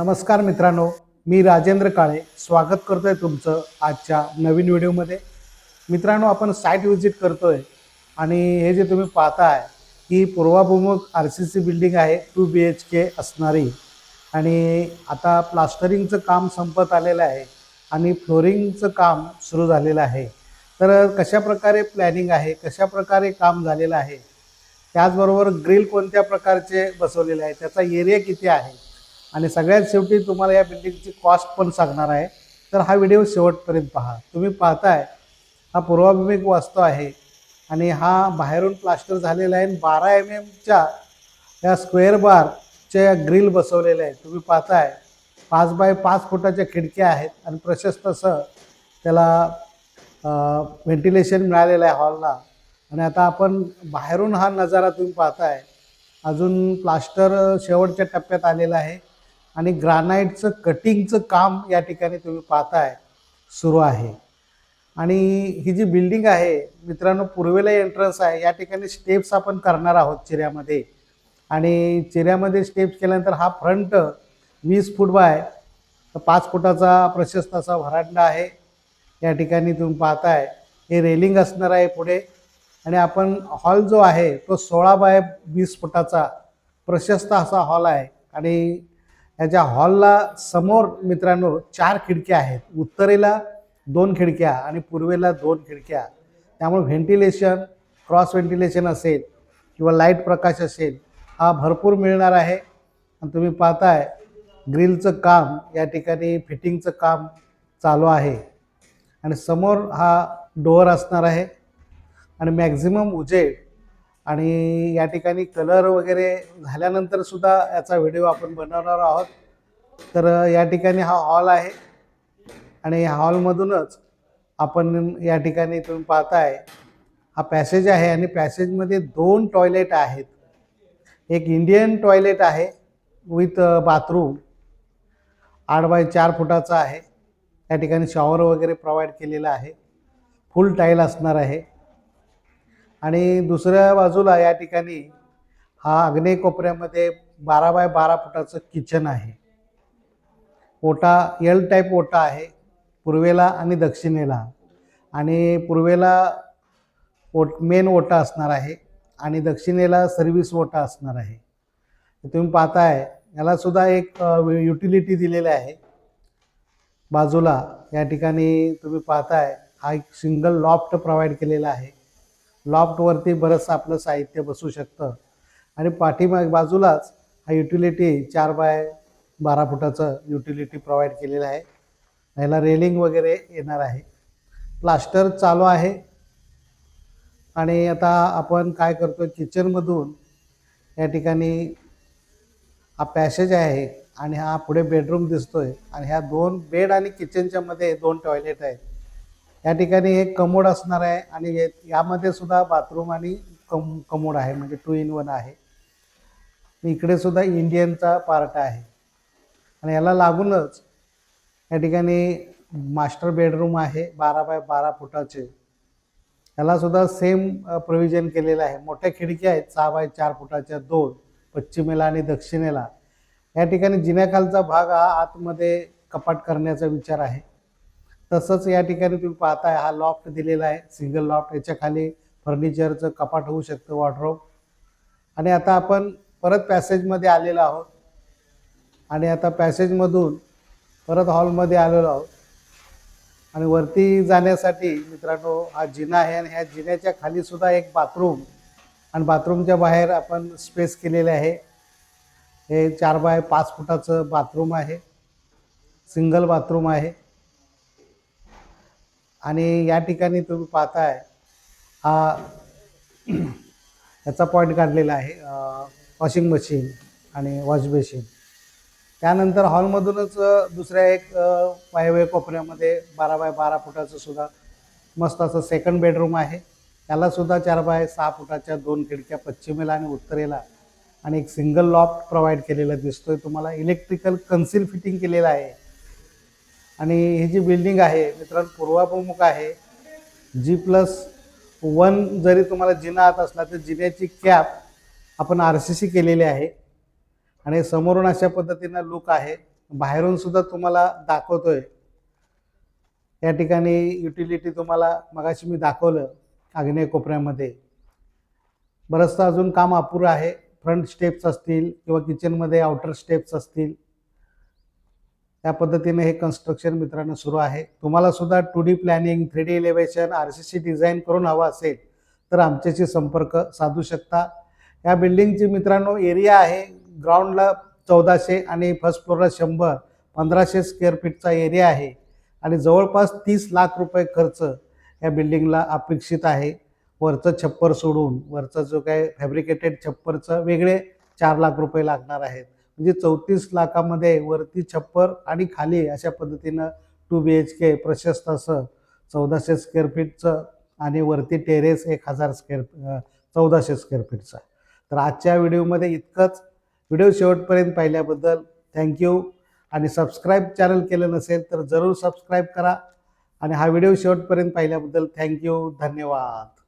नमस्कार मित्रांनो मी राजेंद्र काळे. स्वागत करतोय तुमचं आजच्या नवीन व्हिडिओमध्ये. मित्रांनो आपण साईट व्हिजिट करतोय आणि हे जे तुम्ही पाहताय ही पूर्वाभिमुख आर सी सी बिल्डिंग आहे टू बी एच के असणारी. आणि आता प्लास्टरिंगचं काम संपत आलेलं आहे आणि फ्लोरिंगचं काम सुरू झालेलं आहे. तर कशा प्रकारे प्लॅनिंग आहे कशा प्रकारे काम झालेलं आहे त्याचबरोबर ग्रिल कोणत्या प्रकारचे बसवलेले आहे त्याचा एरिया किती आहे आणि सगळ्यात शेवटी तुम्हाला या बिल्डिंगची कॉस्ट पण सांगणार आहे. तर हा व्हिडिओ शेवटपर्यंत पहा. तुम्ही पाहताय हा पूर्वाभिमुख वास्तू आहे आणि हा बाहेरून प्लास्टर झालेला आहे आणि बारा एम एमच्या या स्क्वेअर बारच्या ग्रिल बसवलेल्या आहेत तुम्ही पाहताय पाच बाय पाच फुटाच्या खिडक्या आहेत आणि प्रशस्त असं त्याला व्हेंटिलेशन मिळालेलं आहे हॉलला आणि आता आपण बाहेरून हा नजारा तुम्ही पाहताय. अजून प्लास्टर शेवटच्या टप्प्यात आलेला आहे. आणि ग्रानाईटचं कटिंगचं काम या ठिकाणी तुम्ही पाहताय सुरू आहे. आणि ही जी बिल्डिंग आहे मित्रांनो पूर्वेला एंट्रन्स आहे. या ठिकाणी स्टेप्स आपण करणार आहोत चिऱ्यामध्ये. आणि चिऱ्यामध्ये स्टेप्स केल्यानंतर हा फ्रंट वीस फूट बाय पाच फुटाचा प्रशस्त असा व्हरांडा आहे. या ठिकाणी तुम्ही पाहताय हे रेलिंग असणार आहे पुढे. आणि आपण हॉल जो आहे तो सोळा बाय वीस फुटाचा प्रशस्त असा हॉल आहे. आणि ह्याच्या हॉलला समोर मित्रांनो चार खिडक्या आहेत. उत्तरेला दोन खिडक्या आणि पूर्वेला दोन खिडक्या. त्यामुळे व्हेंटिलेशन क्रॉस व्हेंटिलेशन असेल किंवा लाइट प्रकाश असेल हा भरपूर मिळणार आहे. आणि तुम्ही पाहताय ग्रिलचं काम या ठिकाणी फिटिंगचं काम चालू आहे. आणि समोर हा डोअर असणार आहे. आणि मॅक्झिमम उजेड आणि या ठिकाणी कलर वगैरे झाल्यानंतर सुद्धा याचा व्हिडिओ आपण बनवणार आहोत. तर या ठिकाणी हा हॉल आहे. आणि या हॉलमधूनच आपण या ठिकाणी तुम्ही पाहताय हा पॅसेज आहे आणि पॅसेजमध्ये दोन टॉयलेट आहेत. एक इंडियन टॉयलेट आहे विथ बाथरूम आठ बाय चार फुटाचा आहे. त्या ठिकाणी शॉवर वगैरे प्रोव्हाइड केलेला आहे. फुल टाईल असणार आहे. आणि दुसऱ्या बाजूला या ठिकाणी हा आग्नेय कोपऱ्यामध्ये बारा बाय बारा फुटाचं किचन आहे. ओटा एल टाईप ओटा आहे पूर्वेला आणि दक्षिणेला. आणि पूर्वेला ओट मेन ओटा असणार आहे आणि दक्षिणेला सर्व्हिस ओटा असणार आहे. तुम्ही पाहताय याला सुद्धा एक युटिलिटी दिलेली आहे. बाजूला या ठिकाणी तुम्ही पाहताय हा एक सिंगल लॉफ्ट प्रोव्हाइड केलेला आहे. लॉफ्टवरती बरंचसं आपलं साहित्य बसू शकतं. आणि पाठीमाग बाजूलाच हा युटिलिटी चार बाय बारा फुटाचं युटिलिटी प्रोव्हाइड केलेलं आहे. याला रेलिंग वगैरे येणार आहे. प्लास्टर चालू आहे. आणि आता आपण काय करतो किचनमधून या ठिकाणी हा पॅसेज आहे आणि हा पुढे बेडरूम दिसतोय. आणि ह्या दोन बेड आणि किचनच्या मध्ये दोन टॉयलेट आहेत. या ठिकाणी एक कमोड असणार आहे आणि यामध्ये सुद्धा बाथरूम आणि कम कमोड आहे म्हणजे टू इन वन आहे. इकडे सुद्धा इंडियनचा पार्ट आहे. आणि याला लागूनच या ठिकाणी मास्टर बेडरूम आहे बारा बाय बारा फुटाचे. याला सुद्धा सेम प्रोव्हिजन केलेलं आहे. मोठ्या खिडक्या आहेत सहा बाय चार फुटाच्या दोन पश्चिमेला आणि दक्षिणेला. या ठिकाणी जिन्याखालचा भाग हा आतमध्ये कपाट करण्याचा विचार आहे. तसंच या ठिकाणी तुम्ही पाहताय हा लॉफ्ट दिलेला आहे सिंगल लॉफ्ट याच्या खाली फर्निचरचं कपाट होऊ शकतं वॉर्डरोब आणि आता आपण परत पॅसेजमध्ये आलेलो आहोत. आणि आता पॅसेजमधून परत हॉलमध्ये आलेलो आहोत. आणि वरती जाण्यासाठी मित्रांनो हा जिना आहे आणि ह्या जिन्याच्या खाली सुद्धा एक बाथरूम आणि बाथरूमच्या बाहेर आपण स्पेस केलेले आहे. हे चार बाय पाच फुटाचं बाथरूम आहे. सिंगल बाथरूम आहे. आणि या ठिकाणी तुम्ही पाहताय हा याचा पॉईंट काढलेला आहे वॉशिंग मशीन आणि वॉश बेसिन त्यानंतर हॉलमधूनच दुसऱ्या एक वायव्य कोपऱ्यामध्ये बारा बाय बारा फुटाचं सुद्धा मस्त असं सेकंड बेडरूम आहे. त्यालासुद्धा चार बाय सहा फुटाच्या दोन खिडक्या पश्चिमेला आणि उत्तरेला आणि एक सिंगल लॉफ्ट प्रोव्हाइड केलेला दिसतोय. तुम्हाला इलेक्ट्रिकल कन्सिल फिटिंग केलेलं आहे. आणि ही जी बिल्डिंग आहे मित्रांनो पूर्वाभिमुख आहे. जी प्लस वन जरी तुम्हाला जिना आत असला तर जिन्याची कॅप आपण आर सी सी केलेली आहे. आणि समोरून अशा पद्धतीनं लुक आहे. बाहेरून सुद्धा तुम्हाला दाखवतोय. या ठिकाणी युटिलिटी तुम्हाला मगाशी मी दाखवलं आग्नेय कोपऱ्यामध्ये. बरंचसं अजून काम अपुरं आहे. फ्रंट स्टेप्स असतील किंवा किचनमध्ये आउटर स्टेप्स असतील. त्या पद्धतीने हे कन्स्ट्रक्शन मित्रांनो सुरू आहे. तुम्हाला सुद्धा two D planning three D elevation R C C design करून हवा असेल तर आमच्याशी संपर्क साधू शकता. या बिल्डिंगची मित्रांनो एरिया आहे ग्राउंडला चौदाशे आणि फर्स्ट फ्लोअरला शंभर पंधराशे स्क्वेअर फीटचा एरिया आहे. आणि जवळपास तीस लाख रुपये खर्च या बिल्डिंगला अपेक्षित आहे. वरचं छप्पर सोडून वरचं जो काय फॅब्रिकेटेड छप्परचं वेगळे चार लाख रुपये लागणार आहेत. म्हणजे चौतीस लाखामध्ये वरती छप्पर आणि खाली अशा पद्धतीनं टू बी एच के प्रशस्त असं चौदाशे स्क्वेअर फीटचं आणि वरती टेरेस एक हजार स्क्वेअर चौदाशे स्क्वेअर फीटचा तर आजच्या व्हिडिओमध्ये इतकंच. व्हिडिओ शेवटपर्यंत पाहिल्याबद्दल थँक्यू आणि सबस्क्राईब चॅनल केलं नसेल तर जरूर सबस्क्राईब करा. आणि हा व्हिडिओ शेवटपर्यंत पाहिल्याबद्दल थँक्यू धन्यवाद.